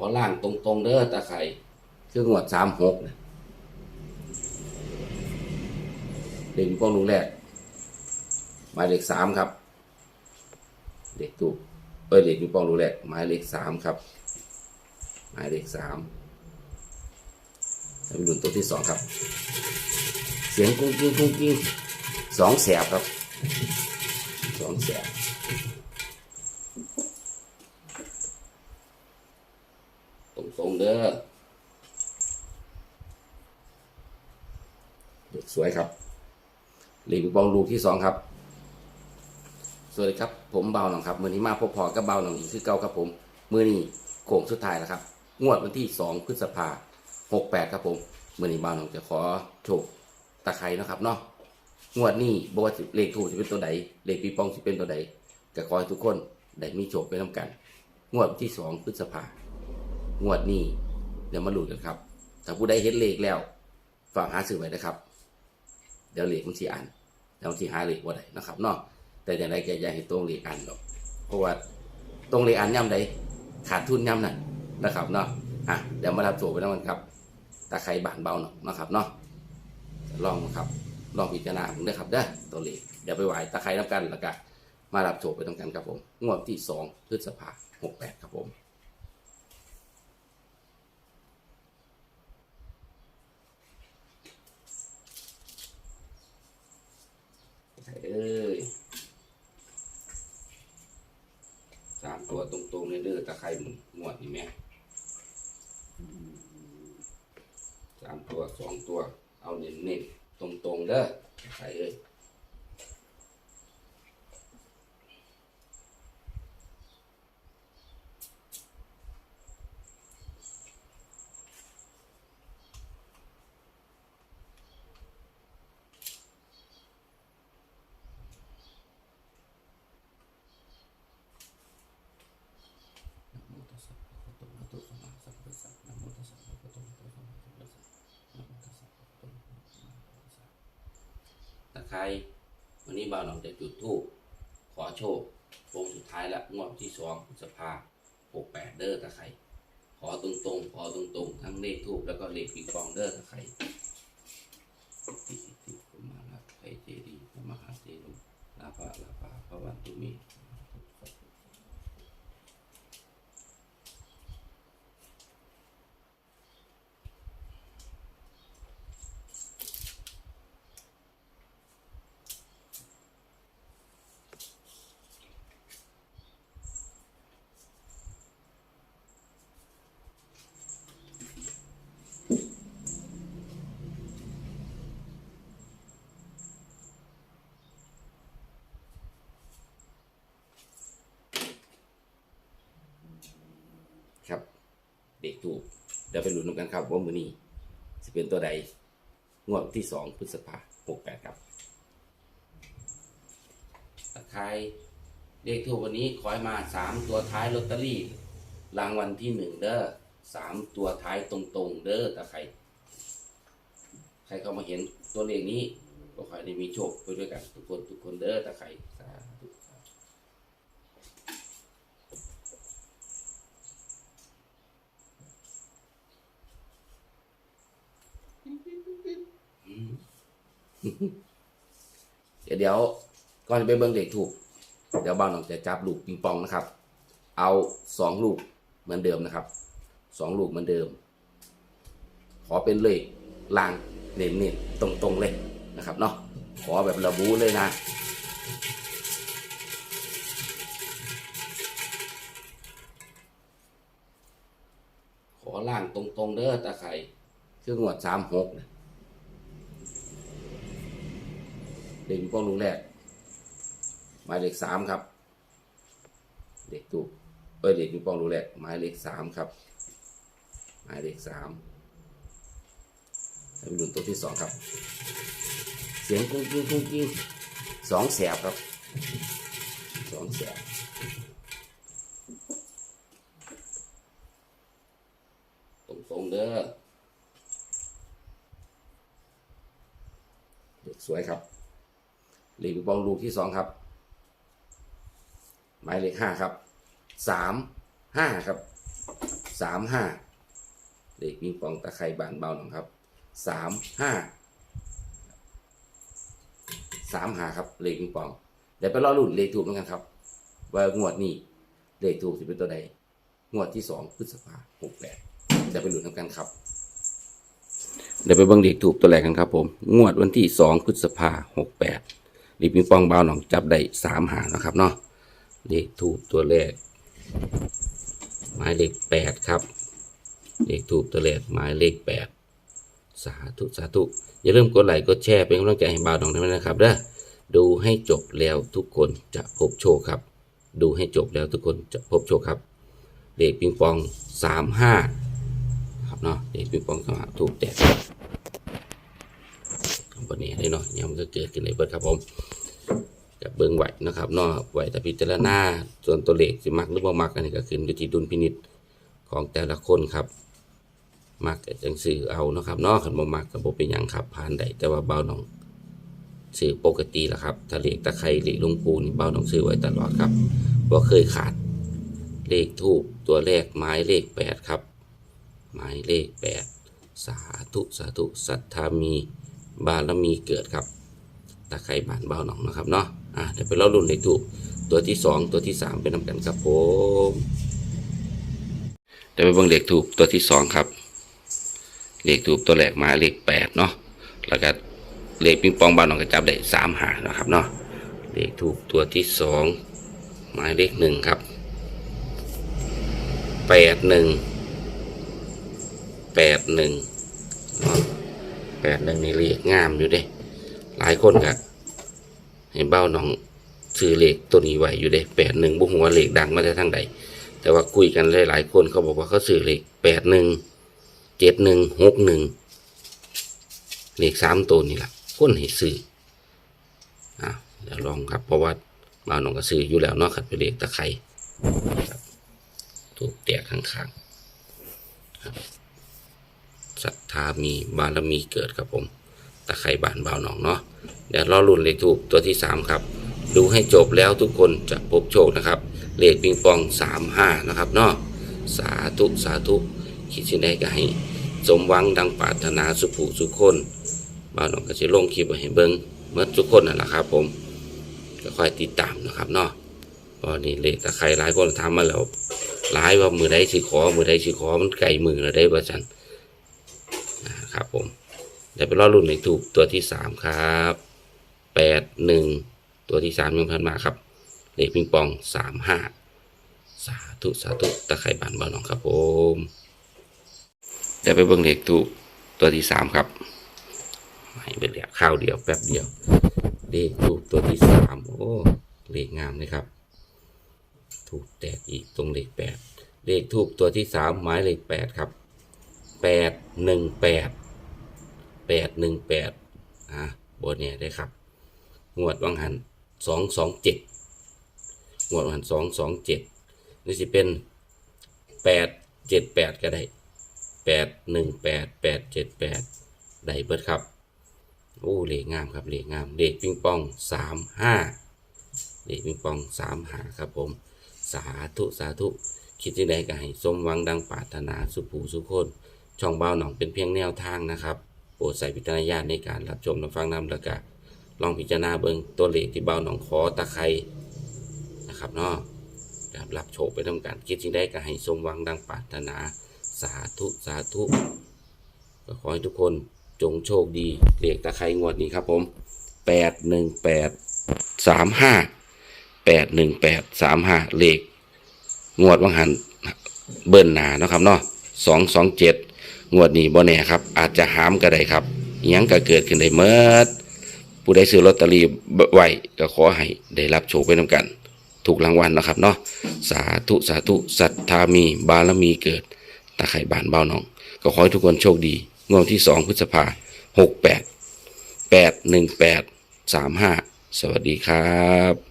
อล่างตรงๆเด้อตาไข่คืองวดสามหกนะเด็กมีป้องลูกแรกหมายเลขสามครับ เด็กถูกเอ้ยเด็กมีป้องลูกแรกหมายเลขสามครับ หมายเลขสามแล้วไปดูตัวที่สองครับ เสียงกุ้งกิ้งกุ้งกิ้งสองแสบครับสองแสบ ตรงตรงๆ เด้อเด็กสวยครับหลีกบอลลูกที่สองครับ สวัสดีครับ ผมเบาหนองครับ มือนี้มาพบพอกับเบาหนองอีกคือเก่าครับผม มือนี้โค้งสุดท้ายแล้วครับ งวดวันที่สองพฤษภาหกแปดครับผม มือนี้เบาหนองจะขอโชคตะไคร้นะครับเนาะ งวดนี้บอกว่าสิเลขถูกจะเป็นตัวใดเลขปีปองจะเป็นตัวใดก็ขอให้ทุกคนได้มีโชคไปน้ำกัน งวดวันที่สองพฤษภา งวดนี้ เดี๋ยวมาลุ้นกันครับ ถ้าผู้ใดเห็นเลขแล้วฝากหาซื้อไว้นะครับ เดี๋ยวเลขมันสีอ่านเดี๋ยวมันสีหาเลขว่าไดนะครับเนาะแต่อย่างไรแกอย่าให้ตรงเลขอ่านหรอกเพราะว่าตรงเลขอ่านย่ำใดขาดทุนย่ำนั่นนะครับเนาะอะเดี๋ยวมารับโจไปแล้วกันครับตาใครบานเบาหน่อยนะครับเนาะลองครับ ลองพิจารณาผมด้วยครับเด้อตัวเลขเดี๋ยวไปไหวตาใครน้ำกันแล้วก็มารับโจไปน้ำกันครับผม งวดที่สองพฤษภาหกแปดครับผม เอ้ยสามตัวตรงๆเลยเด้อ ตะไคร่หมวดนี่แม่สามตัวสองตัว เอาเน้นๆตรงๆเด้อตะไคร่เลยนะโมตัสสะภะคะวะโตอะระหะโตสัมมาสัมพุทธัสสะนะโมตัสสะภะคะวะโตอะระหะโตสัมมาสัมพุทธัสสะนะโมตัสสะภะคะวะโตอะระหะโตสัมมาสัมพุทธัสสะ ตะไคร้วันนี้บ่าวหนองจะจุดธูปขอโชคโค้งสุดท้ายละงวดที่สองพฤษภาหกแปดเด้อตะไคร้ขอตรงๆ ขอตรงๆ ทั้งเลขทูบแล้วก็เลขปีกองเด้อตะไคร้ติติติกุมาลาไคเจดีพระมหาเจดุลาภะลาภะพระวันตุเม ครับ เด็กถูกเดี๋ยวไปลุ้น กันครับว่ามือนี้จะเป็นตัวใดงวดที่สองพฤษภาหกแปดครับตะไครเลขถูกวันนี้ขอให้มาสามตัวท้ายลอตเตอรี่ รางวัลที่หนึ่งเด้อสามตัวท้ายตรงๆ เด้อตะไคร ใครเข้ามาเห็นตัวเลขนี้ก็ขอให้ได้มีโชคไปด้วยกันทุกคนทุกคนเด้อตะไครสาธุสาธุ เดี๋ยวเดี๋ยวก่อนจะไปเบิ่งเด็กถูก เดี๋ยวบ้านน้องจะจับลูกปิงปองนะครับ เอาสองลูกเหมือนเดิมนะครับสองลูกเหมือนเดิม ขอเป็นเลขลางเน้นเน้นตรงตรงๆเลยนะครับเนาะขอแบบระบุเลยนะขอล่างตรงตรงๆเด้อตาไข่คืองวดสามหกนะ เด็กมีป้องลูกแรกหมายเลขสามครับ เด็กถูกเอ้ยเด็กมีป้องลูกแรกหมายเลขสามครับหมายเลขสามไปดูตัวที่สองครับ เสียงกุ้งกิ้งกุ้งกิ้งสองแสบครับสองแสบตรงตรงๆเด้อเด็กสวยครับ เหล็กบอลลูกที่สองครับ หมายเลขห้าครับสามห้าครับสามห้าเลขปิงปองตะไคร่บานเบาหน่องครับสามห้าสามหาครับเลขปิงปองเดี๋ยวไปรอรุ่นเลขถูกเหมือนกันครับ ว่างวดนี้เลขถูกจะเป็นตัวใดงวดที่สองพฤษภาหกแปดจะไปลุ้นทำกันครับเดี๋ยวไปเบิ่งเลขถูกตัวแรกกันครับผม งวดวันที่สองพฤษภาหกแปด เลขปิงปองเบาหนองจับได้สามหานะครับเนาะเลขถูกตัวแรกหมายเลขแปดครับ เลขถูกตัวแรกหมายเลขแปดสาธุสาธุอย่าลืมกดไลค์กดแชร์เป็นกำลังใจให้บ่าวดองด้วยนะครับเด้อดูให้จบแล้วทุกคนจะพบโชคครับ ดูให้จบแล้วทุกคนจะพบโชคครับเลขปิงปองสามห้าครับเนาะเลขปิงปองสามห้าถูกแตก วันนี้ได้เนาะยังมันก็เกิดขึ้นในเบิดครับผมกับเบิ้งไหวนะครับเนอกไหวแต่พิจารณาส่วนตัวเลขสิมักหรือบ่มักอันนี้ก็ขึ้นอยู่ที่ดุลพินิจของแต่ละคนครับมักจังสื่อเอานะครับเนอกขันบ่มักก็บ่เป็นหยังครับผ่านได้แต่ว่าเบาหนองสื่อปกติแหละครับถ้าเลตะไคร้เลขหลุงปูนี่เบาหนองซื้อไว้ตลอดครับบ่เคยขาดเลขทูบตัวแรกหมายเลขแปดครับ หมายเลขแปดสาธุสาธุศรัทธามี บารมีเกิดครับตะไคร้บานเบาหนองนะครับเนาะอะเดี๋ยวไปเล่ารุ่นเลขถูกตัวที่สองตัวที่สามเป็นนำกันครับผมเดี๋ยวไปเบิ่งเลขถูกตัวที่สองครับเลขถูกตัวแรกมาเลขแปดเนาะแล้วก็เลขปิงปองบานหนองกระจับได้สามหานะครับเนาะเลขถูกตัวที่สองหมายเลขหนึ่งครับแปดหนึ่งแปดหนึ่ง ปดหนึ่งนี่เลขงามอยู่เด้ หลายคนก็เห็นเบ้าน้องซื้อเลขตัวนี้ไว้อยู่เด้แปดหนึ่งบุหัวาเลขดังมาได้ทั้งใดแต่ว่าคุยกันหลายๆคนเขาบอกว่าเขาซื้อเลขแปดหนึ่งเจ็ดหนึ่งหกหนึ่งเลขสามตัวนี่แหละคนให้ซื้ออะเดี๋ยวลองครับเพราะว่าเบ้าน้องก็ซื้ออยู่แล้วเนาะครับเป็นเลขตะไคร้ถูกแตกข้างๆครับ ศรัทธามีบารมีเกิดครับผมตะไคร่บานเบาหนองเนาะเดี๋ยวรอรุ่นเลขถูกตัวที่สามครับ ดูให้จบแล้วทุกคนจะพบโชคนะครับเลขปิงปองสามห้านะครับเนาะสาธุสาธุคิดสิ่งใดก็ให้ สมหวังดังปรารถนาสุภูสุคนบ่าวหนองก็จะลงคลิปไว้ให้เบิ้งเมื่อทุกคนนั่นแหละครับ ผมก็ค่อยติดตามนะครับเนาะตอนนี้เลขตะไคร่หลายคนทำมาแล้วหลายว่ามือใดสิขอมือใดสิขอมันไก่มือแล้วได้ประจัน นะครับผมเดี๋ยวไปรอรุ่นในถูกตัวที่สามครับแปดหนึ่งตัวที่สามยังพันมาครับเลขปิงปองสามห้าสาธุสาธุตะไคร่บานบานน้องครับผมเดี๋ยวไปเบิ่งเลขถูกตัวที่สามครับให้เป็นเดียวข้าวเดียวแป๊บเดียวเลขถูกตัวที่สามโอ้เลขงามเลยครับ ถูกแตกอีกตรงเลขแปดเลขถูกตัวที่สามหมายเลขแปดครับแปดหนึ่งแปด แปดหนึ่งแปดอะบนเนี่ยได้ครับงวดวังหันสองสองเจ็ดงวดวังหันสองสองเจ็ดนี่สิเป็นแปดเจ็ดแปดก็ได้แปดหนึ่งแปดแปดเจ็ดแปดได้เบิดครับโอ้เลขงามครับเลขงามเลขปิงปองสามห้าเลขปิงปองสามหาครับผม สาธุสาธุคิดที่ใดก็ให้สมหวังดังปรารถนาสุภูสุคนช่องเบาหนองเป็นเพียงแนวทางนะครับ โปรดใส่วิจารณญาณในการรับชมรับฟังนำแล้วก็ลองพิจารณาเบิ่งตัวเลขที่เบาหนองขอตะไคร้นะครับเนาะครับรับโชคไปทำการคิดสิ่งใดก็ให้สมหวังดังปรารถนาสาธุสาธุก็ขอให้ทุกคนจงโชคดีเลขตะไคร้งวดนี้ครับผมแปดหนึ่งแปดสามห้าแปดหนึ่งแปดสามห้าเลขงวดวังหันเบิ้ลหนานะครับเนาะสองสองเจ็ด งวดนี้บ่แน่ครับ อาจจะหามก็ได้ครับยังก็เกิดขึ้นได้เมื่อผู้ใดซื้อลอตเตอรี่ไว้ก็ขอให้ได้รับโชคไปน้ำกัน ถูกรางวัลนะครับเนาะสาธุสาธุศรัทธามีบารมีเกิดตาไข่บานเบ้าน้อง ก็ขอให้ทุกคนโชคดีงวดที่สองพฤษภาหกแปดแปดหนึ่งแปดสามห้าสวัสดีครับ